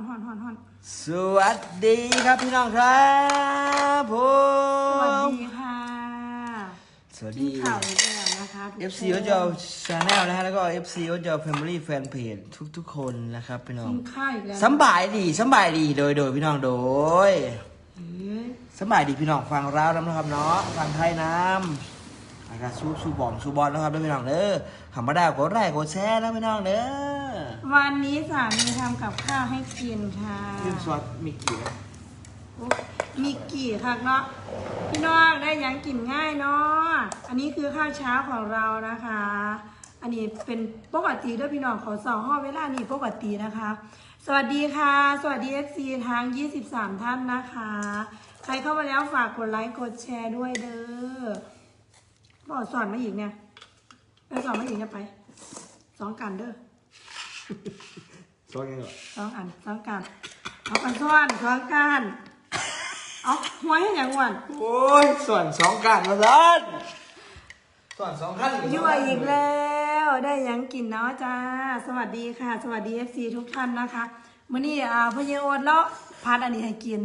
อนหอนหอนหอนสวัสดีครับพี่น้องครับผสวัสม ดีค่ะสวัสที่ดี ข่าวอีกแล้วนะคะทุก FC คนโอเจ้าชาแนลนะฮะแล้วก็ FC โอเจ้า Family Fan Page ทุกๆ คนนะครับพี่น้องกินข้าวอีกแล้วสำบายดีสำบายดีโดยโดยพี่น้องโดยเอ้ยสำบายดีพี่น้องฟังราวน้ำนะครับเนาะฟังไทยน้ำอากาศสู้สู้บอมสู้บอลนะครับด้วยพี่น้องเด้อทำมาได้กดไลค์กดแชร์นะพี่น้องเด้อ วันนี้สามีทำกับข้าวให้กินค่ะยื่นซอสมีกี่ไหมโอ้มีกี่ค่ะเนาะพี่น้องได้หยังกินง่ายเนาะอันนี้คือข้าวเช้าของเรานะคะ อันนี้เป็นปกติด้วยพี่น้องขอสองห้อเวลานี่ปกตินะคะ สวัสดีค่ะ สวัสดี FC ทั้ง 23 ท่านนะคะ ใครเข้ามาแล้วฝากกดไลค์กดแชร์ด้วยเด้อบอกสอนมาอีกเนี่ยไปสอนมาอีกเนี่ยไปสองกันเด้อ ซอสยังไงสองอันสองกันเอากันซ้อนสองกันเอาหัวให้อย่างวันโอ้ยส่วนสองกันมาซ้อนส่วนสองขั้นยั่วอีกแล้วได้หยังกินเนาะจ้า สวัสดีค่ะ สวัสดี FC ทุกท่านนะคะมื้อนี้อ่าพะเยโอดเลาะพัดอันนี้ให้กิน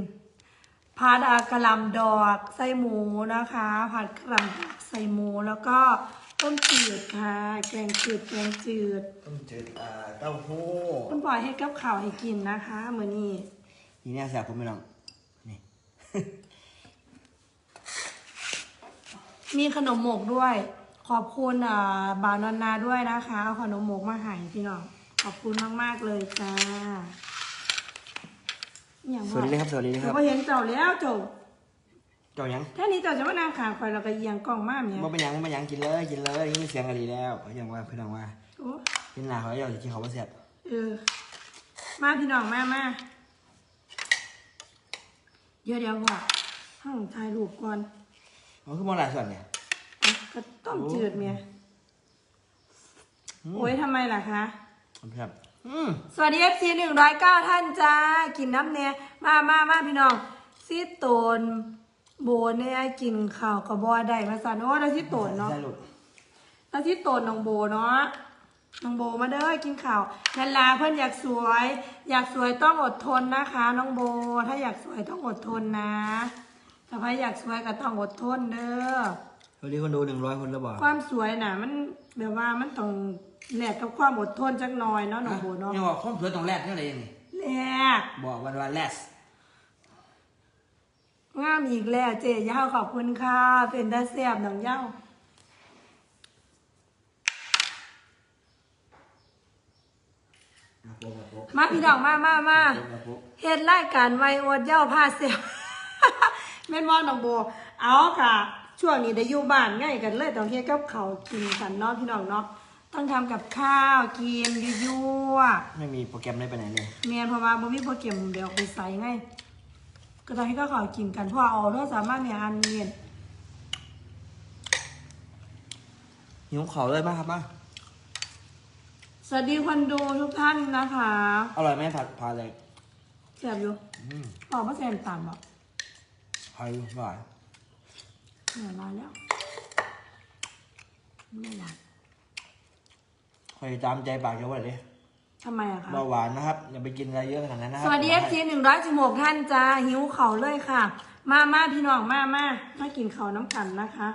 พัดอ่ากระหลำดอก ใส่หมูนะคะผัดกระหลำดอกใส่หมูแล้วก็ ต้มจืดค่ะ แกงจืดแกงจืด ต้มจืดอ่าเต้าหู้คุณปล่อยให้กับข่าวให้กินนะคะมื้อนี้ทีนี้แซ่บผมไม่ลองนี่ มีขนมหมกด้วย ขอบคุณอ่าบ่าวนอนนาด้วยนะคะเอาขนมหมกมาให้พี่น้องขอบคุณมากๆเลยจ้าอย่างสวัสดีครับสวัสดีคเรารับก็เห็นเจ้าแล้วเจ้า เจ้าหยังแท่นี้เจ้าจะมานั่งขางคอยเราก็เอียงกล้องมากเนี่ยบ่เป็นหยังบ่เป็นหยังกินเลยกินเลยนี่เสียงก็ดีแล้วยังว่าพี่น้องว่าโอ้กินหนาเขาเจ้าสิกินเขาบ่แซ่บเออ มาพี่น้องมามาเดี๋ยวเดี๋ยวว่าห้องถ่ายรูปก่อนมันคือบ่หลายส่วนเนี่ยเอาก็ต้มจืดเมียโอ้ยทำไมล่ะคะ ครับอืมสวัสดีเอฟซีหนึ่งร้อยเก้าท่านจ้า กินน้ำเนี่ยมามามาพี่น้องซีโตน โบเนี่ยกินข้าวกับบัวได้มาสันโอ้เราซีโตนเนาะได้ลูกเราซีโตนน้องโบเนาะน้องโบมาเด้อกินข้าวนันลาเพื่อนอยากสวย อยากสวยต้องอดทนนะคะ น้องโบ ถ้าอยากสวยต้องอดทนนะถ้าใครอยากสวยก็ต้องอดทนเด้อสวัสดีคนดู100คนแล้วบ่ความสวยน่ะ มันแบบว่ามันต้องแลกกับความอดทนจักหน่อยเนาะน้องโบเนาะยังว่าความสวยต้องแลดเท่าไหร่นี่แลกบอกวันว่าแลส งามอีกแล้วเจ๊ย่าขอบคุณค่ะเป็นตาแซ่บน้องเย้ามาพี่น้องมามามาเฮ็ดรายการไวโอดเย้าผ้าเซลแม่นบ่น้องโบ เอาค่ะ ช่วงนี้ได้อยู่บ้านง่ายกันเลยต้องเฮ็ดกับข้าวกินกันเนาะพี่น้องเนาะต้องทำกับข้าวกินยั่วๆไม่มีโปรแกรมได้ไปไหนเลย เมียนเพราะว่าบ่มีโปรแกรมเดี๋ยวเอาไปใส่ไง ก็ต้องให้เขาเขากินกันเพราะว่าเอาโทรศัพท์มาเนี่ยอันเรียนหิวเขาเลยมากครับมาสวัสดีคนดูทุกท่านนะคะอร่อยไหมผัดผัดอะไรแซ่บอยู่อืมบอกว่าแซ่บต่ำอะผัดอยู่หวานเหนื่อยมาแล้วไม่หวานคอยตามใจปากเจ้าไว้เลย ทำไมอะคะ เบาหวานนะครับอย่าไปกินอะไรเยอะขนาดนั้นนะครัสวัสดีเอฟซีหนึ่งร้อยสิบหกท่านจ้าหิวเข่าวเลยค่ะ มามาพี่น้องมามามากินข้าวน้ำกันนะคะ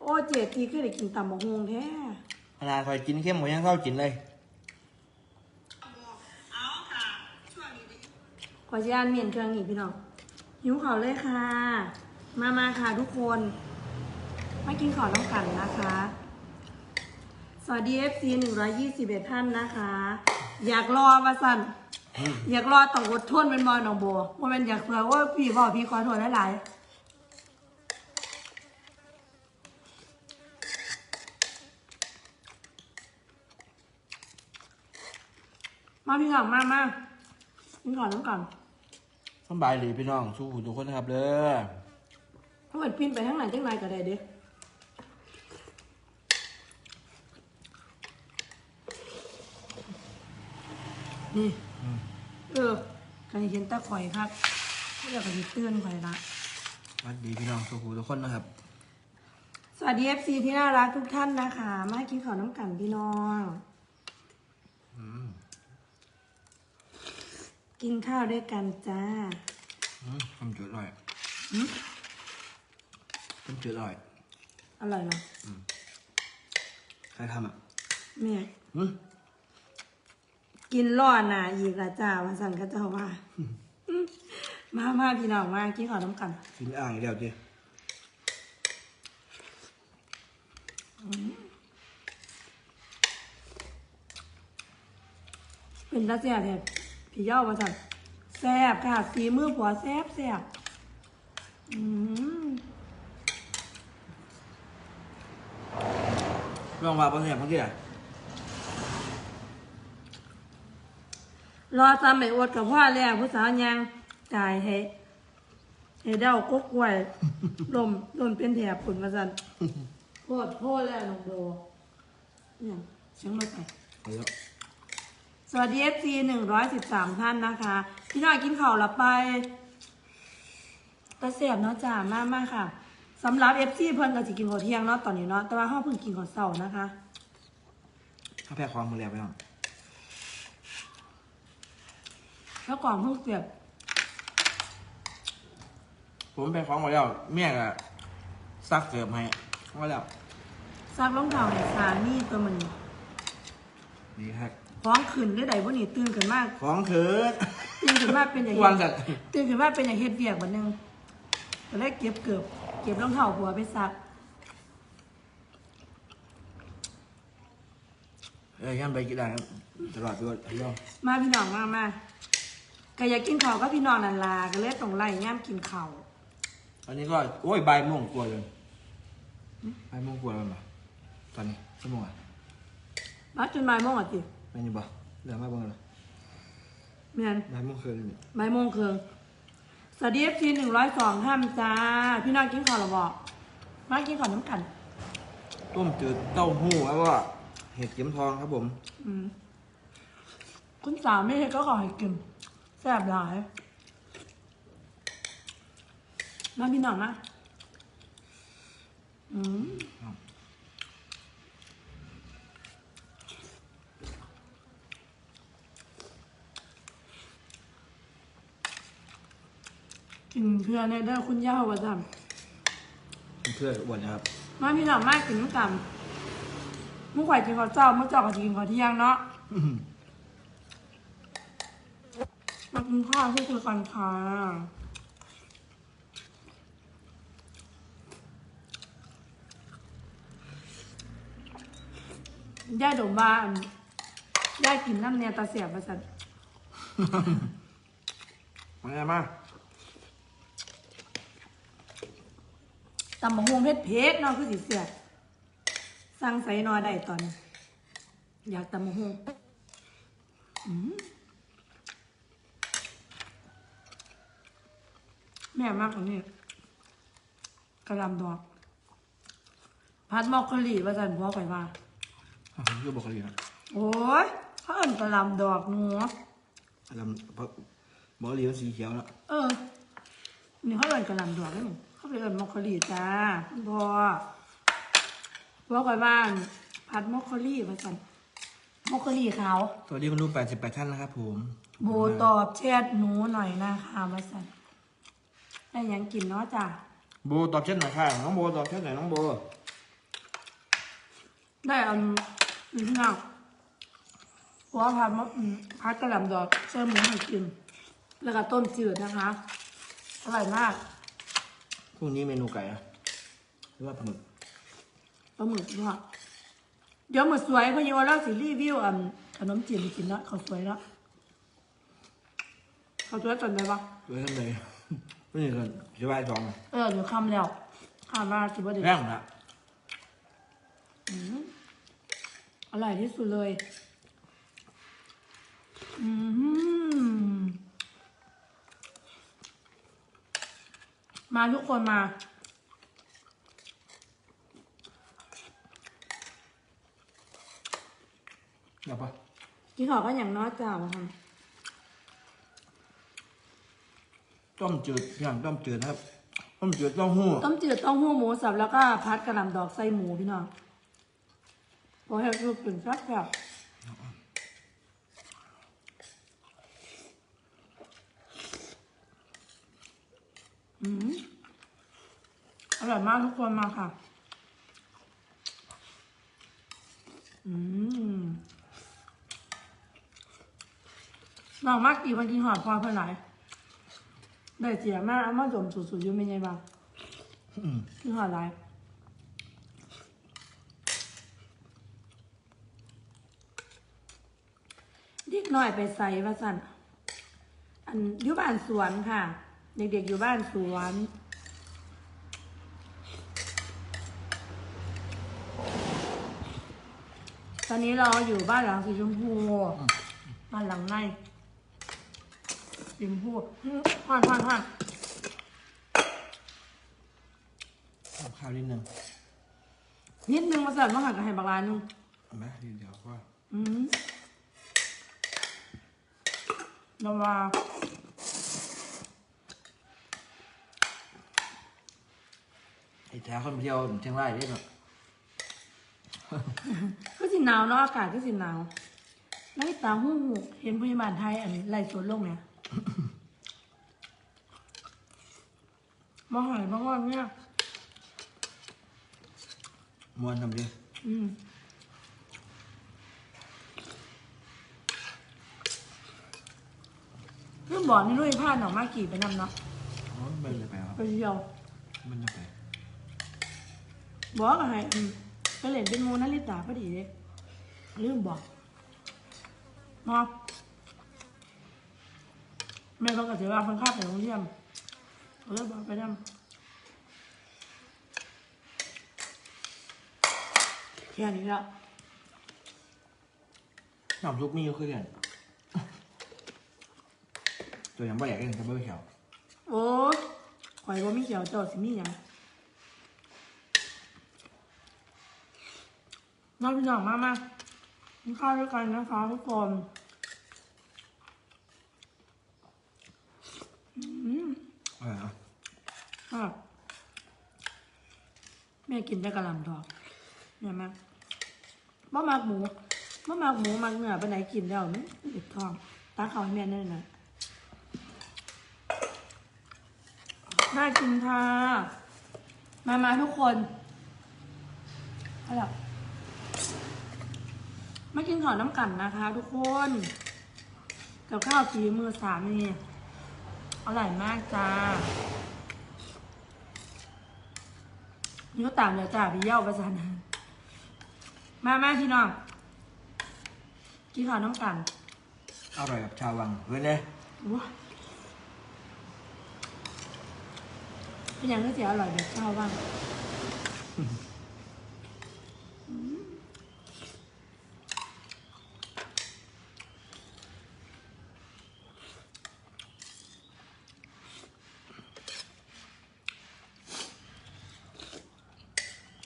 โอ้เจ็ดทีขึ้นได้กินตำบักฮวงแท้ขนาดคอยกินเข้มหมูยังเข้ากินเลยขอชิอ่านเมียนเครื่องอีกพี่น้องหิวข่าวเลยค่ะ มามาค่ะทุกคนมากินข้าวน้ำกันนะคะ สวัสดี FC หนึ่งร้อยยี่สิบเอ็ดท่านนะคะ อยากรอมาสั่นอยากรอต้องอดทนเป็นบอลน้องโบว่าเป็นอยากเผื่อว่าพี่บอกพี่ขอโทษหลายๆมาพี่น้องมามากินก่อนน้ำกันสบายดีพี่น้องสู้หูทุกคนนะครับเด้อถ้าเกิดพินไปข้างไหนจังไรก็ได้เด้ นี่เออกันเห็นตาข่อยครับเรียกกันเตือนข่อยละสวัสดีพี่น้องสู้หูทุกคนนะครับ สวัสดีเอฟซีที่น่ารักทุกท่านนะคะ มากินข้าวน้ำกันพี่น้อง กินข้าวด้วยกันจ้าอืมต้มจืดอร่อยหืมต้มจืดอร่อย อร่อยเหรอใครทำอะแม่อืม กินร้อนน่ะอีกละจ้าว่าสั่นก็จะว่า มามาพี่น้องมากินข้าวน้ำกันกินอ่างอีกแล้วจีเป็นตาแซ่บแท้พี่เย้าว่าสั่นแซ่บค่ะสีมือผัวแซ่บแซ่บอืมลองว่าประเทศเมื่อกี้อะ รอตามไม่อดกับพ่อแล้วผู้สาวยังจ่ายให้ให้เด้ากกกล้วยลมลมเป็นแถบผลมาสั่นโพดโพดแล้วน้องโบเนี่ยเสียงรถไปเอาแล้วสวัสดีเอฟซีหนึ่งร้อยสิบสามท่านนะคะ พี่น้อยกินข้าวละไปตะเสียบเนาะจ้ามากมากค่ะสำหรับเอฟซีเพิ่นก็สิกินข้าวเที่ยงเนาะตอนนี้เนาะแต่ว่าห้องเพิ่งกินข้าวเช้านะคะถ้าแพ้ความมือแล้วไปน้อง แล้วก่อนเพิ่งเสียบผมแพ้ความมาแล้วเมียก็ซักเกือบให้มาแล้วซักรองเท้าในสานี่ตัวมันดีครับฟ้องขึ้นได้ใดบ่นี่ตื่นขึ้นมากของเถิดตื่นขึ้นมาเป็นอย่างวางจัดตื่นขึ้นมาเป็นอย่างเฮ็ดเวียกบัดนึงก็เลยเก็บเกือบเก็บรองเท้าผัวไปซักเอ้ยยันไปกินได้ครับตลอดด้วยไอ้ย่องมาพี่น้องมามา ก็อยากกินข้าวก็พี่น้องนั่นล่ะก็เลยต้องไล่ย่ามกินข้าวอันนี้ก็โอ้ยบ่ายโมงกว่าเลยบ่ายโมงกว่าแล้วมั้งตอนนี้ชั่วโมงอะมาจนบ่ายโมงอะติไม่นี่บ่เหลือมาบ้างเหรอแม่นบ่ายโมงคืนนี่บ่ายโมงครึ่งสวัสดี FC หนึ่งร้อยสองท่านจ้า พี่น้องกินข้าวหรือบ่มากินข้าวน้ำกัน ต้มจืดเต้าหู้แล้วก็เห็ดเข็มทองครับผม อืมคุณสาวไม่เห็นก็ขอให้กินแซ่บหลาย มาพี่น้องนะอืมกินเพื่อในเด้อคุณย่าว่าจเพื่อนอ้วนนะครับำมาพี่น้องมากกินน้ำกันมุ้งข่อยกินข้าวเจ้ามุ้งเจ้าก็จะกินข้าวเที่ยงเนาะมา กินข้าวที่คือกันค่ะย่าดมบ้านย่ากินน้ำเนียตาเสียบประสันมาไงมาตำมะฮวงเพชรเพชรเนาะคือสีเสียบสั่งใส่นอได้ตอน อยากตำมะฮวงอืม ม่มากกว่านี้กระหลำดอก พัดมอกโคลีว่าสันพ่อไปว่าอะผมก็บอกเขาเลยนะโอ้ยเขาเอินกระหลำดอกหนูลำเพราะหมอเหลียวสีเขียวแล้วเออ นี่เขาเอินกระหลำดอกแล้วนี่เขาไปเอินมอกโคลีจ้าคุณพ่อพ่อไปบ้านพัดมอกโคลีว่าสันมอกโคลีขาว สวัสดีคุณลูก88 ท่านนะครับผม โบตอบแชทหนูหน่อยนะคะว่าสัน ได้หยังกินเนาะจ้าโบตอบเช่นหน่อยค่ะน้องโบตอบเช่นหน่อยน้องโบได้เอาอืมเนาหัวพัดมะอืมพัดกระหล่ำดอกเชื่อหมูให้กิน แล้วก็ต้มจืดนะคะอร่อยมากพรุ่งนี้เมนูไก่อะหรือว่าปลาหมึกปลาหมึกด้วยเดี๋ยวหมึกสวยพอดีว่าเราสิรีวิวอันขนมจีนให้กินเนาะเขาวสวยเนาะเขาวสวยจนได้ปะด้วยกันเลย ไม่นี่กันจะไหว้จองเออเดี๋ยวคำแล้วคาดว่าคิดว่าเด็ดแรงนะอร่อยที่สุดเลย อืมมาทุกคนมาเดี๋ยวปะกินข้าวก็อย่างน้อยจ้ามาท ต้มจืดอย่างต้มจืดครับ ต้มจืดต้าหู้ต้มจืดต้าหู้หมูสับแล้วก็พัดกระหลำดอกไส้หมูพี่น้องพอให้รูปเป็นแซ่บๆอร่อยมากทุกคนมาค่ะ อืมลองมากกี่วันกินหอดพอเพื่อไหน ได้เสียมากเอามาจมสุดๆอยู่เป็นไงบ้างอืมกินหอดไรเด็กน้อยไปใส่ว่าสั่นอันอยู่บ้านสวนค่ะ เด็กๆอยู่บ้านสวนตอนนี้เราอยู่บ้านหลังสีชมพูบ้านหลังใน สีชมพูอื้อห่อนห่อนห่อนเอาข้าวนิดนึงนิดนึงมาใส่มาหักกับไห่บางร้านนึงเอาไหมเดี๋ยวว่าอืมระวาไอ้แท้คนไปเที่ยวเชียงรายได้เนาะก็สิหนาวเนาะอากาศก็สิหนาวแล้วไอ้ตาหูหูเห็นพยาบาลไทยอันไล่สวนลงเนี่ย มาหายมาว่าเนี่ยมวนทำดิอืมเรื่องบอกนี่ด้วยผ้าหนองมากี่ไปนำเนาะอ๋อมันจะไปครับไปเที่ยวมันจะไปบอกอะไรอืมไปเล่นเป็นโมนาลิตาพอดีเลยลืมบอกเนาะ แม่ต้องกระเสียว่าเพิ่นข้าไปโรงเรียนเขาเลยบอกไปนำแค่นี้ละน้ำซุปมีอยู่คือกันตัวยังไม่อยากกินจะไม่ไปแถวโอ้ข่อยว่ามีเขียวเจ้าสิมีหยังน้องพี่น้องมามากินข้าวด้วยกันนะคะทุกคนอืม อ่า ครับแม่กินได้กระหลำดอกเนี่ยแม่บ่มักหมูบ่มักหมูมักเนื้อไปไหนกินแล้วมันติดท้องตาเขาให้แม่นั่นน่ะน่ากินค่ะมามาทุกคนอาล่ะมากินข้าวน้ำกันนะคะ ทุกคน กับข้าวฝีมือสามีอร่อยมากจ้า นิ้วต่างเดี๋ยวจ่าพี่เย้าประจันมามาพี่น้องกินข้าวน้ำกันอร่อยกับชาววังเว้ยเนี่ยว้าเป็นอย่างที่เสียอร่อยแบบเจ้าบ้าง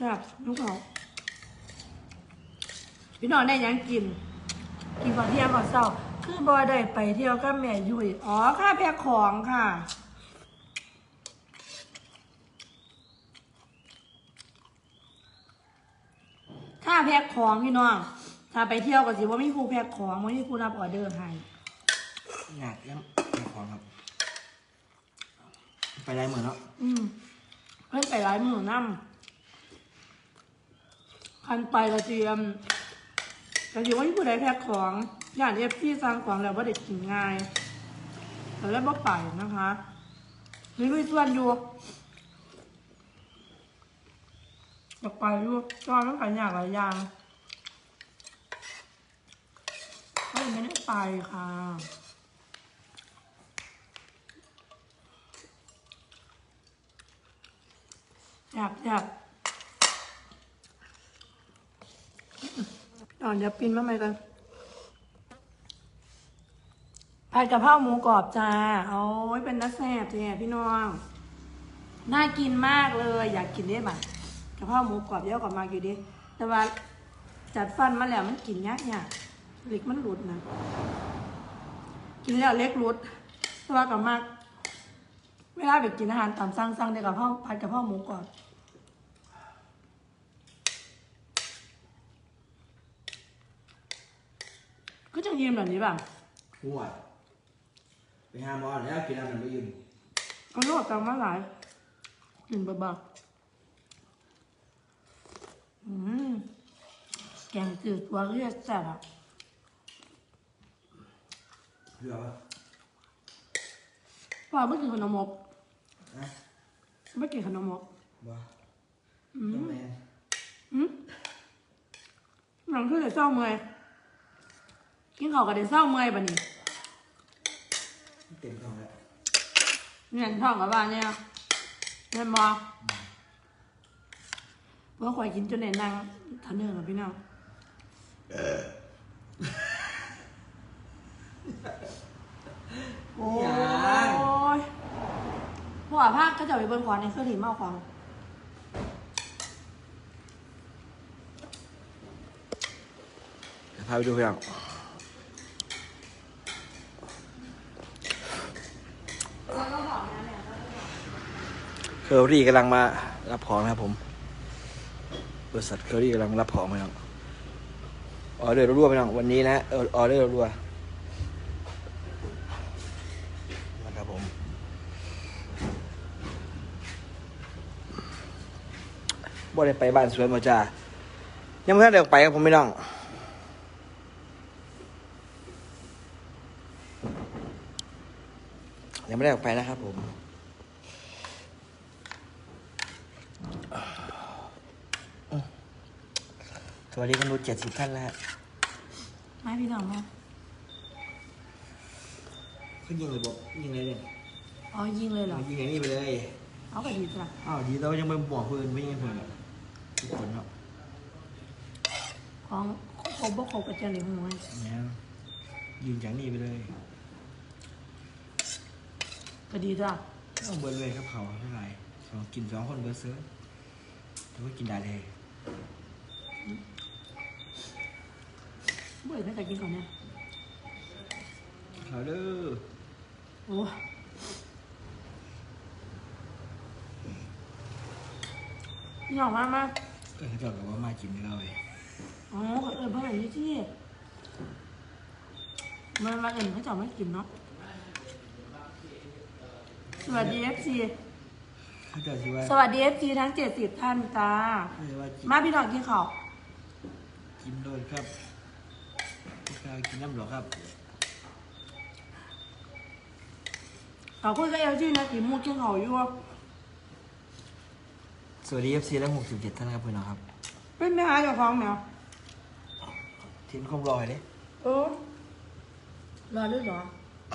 แบบลูกเขาพี่น้องได้หยังกิน กินก่อนเที่ยงก่อนเช้า คือบอยได้ไปเที่ยวกับแม่ยุ้ยอ๋อค่าแพ็คของค่ะค่าแพ็คของพี่น้อง ถ้าไปเที่ยวก็สิว่ามีผู้แพ็คของว่ามีผู้รับออเดอร์ให้อยากยังอยากของครับ ไปได้เหมือนเนาะอืมเพิ่นไปร้ายมือนั่ คันไปกระเทียมกระเทียมว่ามีผู้ใดแพ็คของอย่างเอฟที่สร้างของแล้วว่าเด็กกินง่ายแต่แล้วบ่ไปนะคะมีลุยส่วนอยู่อยากไปอยู่ก็ต้องไปอย่างหลายอย่างก็เลยไม่ได้ไปค่ะอยากอยาก อ่อนเดี๋ยวปินมาใหม่กันผัดกะเพราหมูกรอบจ้า โอ้ยเป็นนักแซ่บเนี่ยพี่น้อง น่ากินมากเลย อยากกินได้ไหมกะเพราหมูกรอบเยอะกว่ามากอยู่ดิ แต่ว่าจัดฟันมาแล้วมันกินยากยากเล็กมันหลุดนะ กินแล้วเล็กหลุด แต่ว่ากับมาก เวลาไปกินอาหารตามสั่งสั่งได้กะเพราผัดกะเพราหมูกรอบ ก็จะยิ้มแบบนี้แบบหัวไปหาหมอแล้วกินอะไรไม่ยืมเอาลูกตามมาหลายกินเบาๆอืมแกงจืดตัวเรียกแซ่บอะเผื่อวะพ่อไม่กินขนมมกนะไม่กินขนมมกบ่อืต้มแม่อืมหลังคือเดี๋ยวเศร้าเมื่อย กินข้าวกับเดี๋ยวเศร้าเมื่อยบัดนี้เต็มท้องแล้วเงินท้องกับบ้านเนี่ยเงินบอเมื่อควายกินจนในนั่งทันเนื้อกับพี่น้องโอ้ยพ่อภาคก็จะไปเบิ้งขวานในเครื่องถีเมาควางเดี๋ยวพาไปดูพี่น้อง เคอรี่กำลังมารับของนะครับผมบริษัทเคอรี่กำลังรับของพี่น้องออเดอร์รัวๆพี่น้องวันนี้นะออออเดอร์รัวนะครับผมบ่ได้ไปบ้านสวนมาจ้ายังไม่ได้ออกไปครับผมพี่น้องยังไม่ได้ออกไปนะครับผม สวัสดีคนดูเจ็ดสิบท่านแล้วฮะไม่พี่น้องมาเขายิงเลยบอกยิงเลยเนี่ยอ๋อยิงเลยเหรอ ยิงไอ้นี่ไปเลยเอากระดีจ้ะอ้าวดีแล้วยังไม่บอกเพื่อนไม่ยิงเพื่อนทุกคนครับของครบบ่ครบกระเจียนหรือหัวเนี่ยยิงจากนี่ไปเลยกระดีจ้ะต้องเบิร์เลยครับเขาเท่าไหร่สองกินสองคนเบิร์เซอร์ถือว่ากินได้เลยเบื่อไม่เคยกินของเนี่ยเขาเด้อโอ้พี่น้องมามาเออเขาเจอกับว่ามากินได้เลยอ๋อเออเพื่อนอยู่ที่มันมาเอ็นเขาจะไม่กินเนาะสวัสดีเอฟซีเขาเจอที่ว่าสวัสดีเอฟซีทั้งเจ็ดสิบท่านจ้าเขาจะว่ากินมาพี่น้องกินข้าวกินโดยครับพว กเรากินน้ำหรอครับเราคุยกับเอลจีนะกินหมูกินข้าวอยู่อะสวัสดีเอฟซีและหกสิบเจ็ดท่านครับพี่น้องครับ เป็นไม่หาเจ้าของเนี่ยทิ้นคงรอยเลยเออรอหรือเหรอ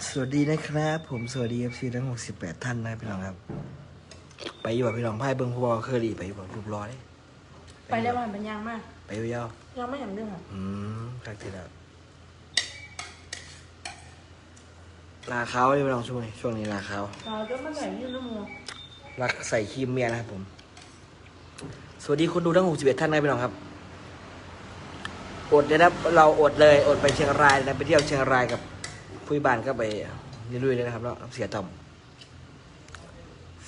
สวัสดีนะครับ ผมสวัสดีเอฟซีทั้งหกสิบแปดท่านนะครับพี่น้องครับ ไปอยู่กับพี่น้องไพ่เบิ้งพวกเคอรี่ไปอยู่กับรูปรอเลยไปแล้วมันเป็นยังมากไปอยู่ยาวยังไม่เห็นด้วยค่ะอืมครั้งที่แล้ว ลาเขาเลยพี่น้องช่วงนี้ช่วงนี้ลาเขาเราจะมาใส่ยืดน้ำมูรักใส่ครีมเมียนะครับผม สวัสดีคนดูทั้งหกสิบเอ็ดท่านนะครับพี่น้องครับ อดเลยนะเราอดเลยอดไปเชียงรายนะไปเที่ยวเชียงรายกับผู้ใหญ่บ้านก็ไปนี่ด้วยเลยนะครับแล้วเสียต่อม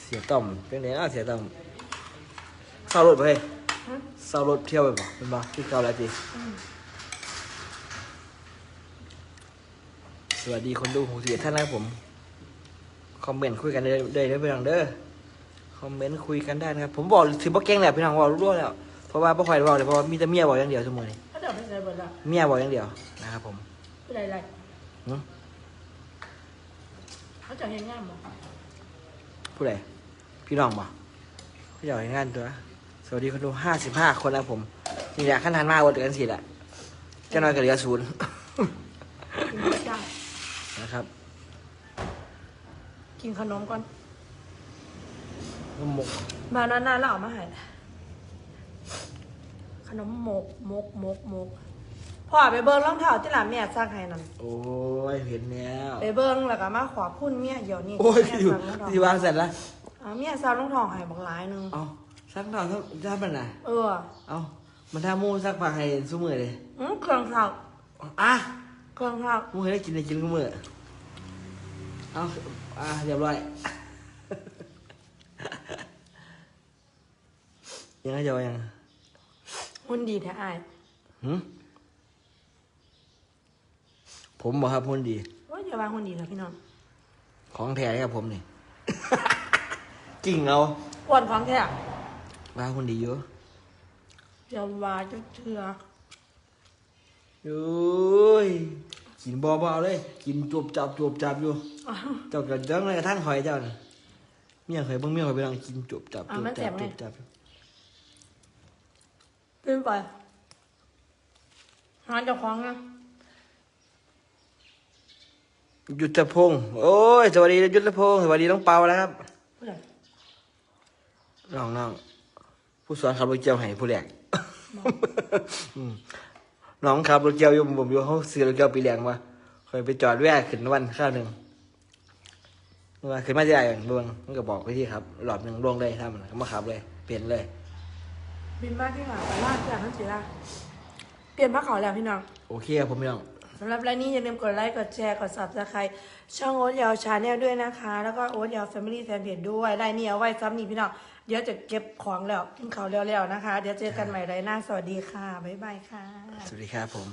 เสียต่อมเป็นไงอะเสียต่อมเศร้ารถไปเฮ้ยฮะเศร้ารถเที่ยวไปบ่เป็นบ่ที่เก่าแล้ วจีอืมสวัสดีคนดูหกสิบเอ็ดท่านนะครับผม คอมเมนต์คุยกันได้ได้ได้พี่น้องเด้อ คอมเมนต์คุยกันได้นะครับ ผมบอกถือว่าเก่งแหละพี่น้องบอกรู้แล้ว เพราะว่าพ่อคอยบอกเลยเพราะว่ามีแต่เมียบอกอย่างเดียวเสมอนี่ถ้าเดี๋ยวไปใส่เบอร์ละเมียบอกอย่างเดียวนะครับผมไปไหนไรหึเขาจะเห็นงามบ่ผู้ใดพี่น้องบอกพี่อยากให้งานตัว สวัสดีคนดูห้าสิบห้าคนนะครับผม นี่แหละขั้นทานมากวันเดือนสี่แหละเจะน้อยกับเหลือศูนย์กิ นข้าวจ้านะครับ กินขนมก่อนหมกมานานๆแล้วเอามาให้ขนมหมกหมกหมกหมกพ่อไปเบิ้งรองเท้าที่ร้านแม่ซักให้นั่นโอ้ยเห็นแล้วไปเบิ้งแล้วก็มาขอพุ่นเมียเดี๋ยวนี้โอ้ยแม่อยู่ซักรองเท้าที่วางเสร็จแล้วอ่าเมียซักรองเท้าให้บักหลายหนึงเอาซักหน่อยครับถ้ามันไหนะเออเอามันถ้ามูซักผ้าให้ซุ้มือเลยอืมเครื่องซักอะเครื่องซักมูให้ได้กินได้กินซุ้มือ เอาอะเรียบร้อยยังไงจะว่ายังหุ่นดีแท้อายหืมผมบอกครับคนดีว่าอย่าว่าหุ่นดีนะพี่น้องของแท้เลยครับผมนี่ จริงเอาอ้วนของแท้บ้าคนดีอยู่จะวาจะเชื่อโอ้ย กินบอบเอาเลย กินจวบจับจวบจับอยู่ เจ้าก็เจังเลยกระทั่งหอยเจ้าน่ะเมียเคยเบิ่งเมียเคยไปนั่งกินจวบจับจวบจับจวบจับขึ้นไปหาเจ้าของนะยุทธพงศ์โอ้ย สวัสดียุทธพงศ์สวัสดีน้องเปาแล้วครับผู้ใดน้องน้องผู้สอนขับรถเกียวให้ผู้แรกอืม น้องขับรถเกียวอยู่ผมอยู่เขาซื้อรถเกียวปีแรงมาเคยไปจอดแวะขึ้นวันข้าวหนึ่งว่าขึ้นมาที่ไหนก่อนเบิ่งมันก็บอกไปที่ครับ หลอดหนึ่งลงเลยทำมันก็มาขับเลย เปลี่ยนเลย บินมาที่หลังลาดจากทั้งสีละเปลี่ยนผ้าขาวแล้วพี่น้อง โอเคครับผมพี่น้องสำหรับรายนี้อย่าลืมกดไลค์ กดแชร์ กด subscribe ช่องโอ๊ตยาวชาแนลด้วยนะคะ แล้วก็โอ๊ตยาวแฟมิลี่แฟนเพจด้วยรายนี้เอาไว้ซ้ำนี่พี่น้อง เดี๋ยวจะเก็บของแล้วกินข้าวแล้วๆนะคะ เดี๋ยวเจอกันใหม่รายหน้า สวัสดีค่ะ บ๊ายบายค่ะ สวัสดีครับผม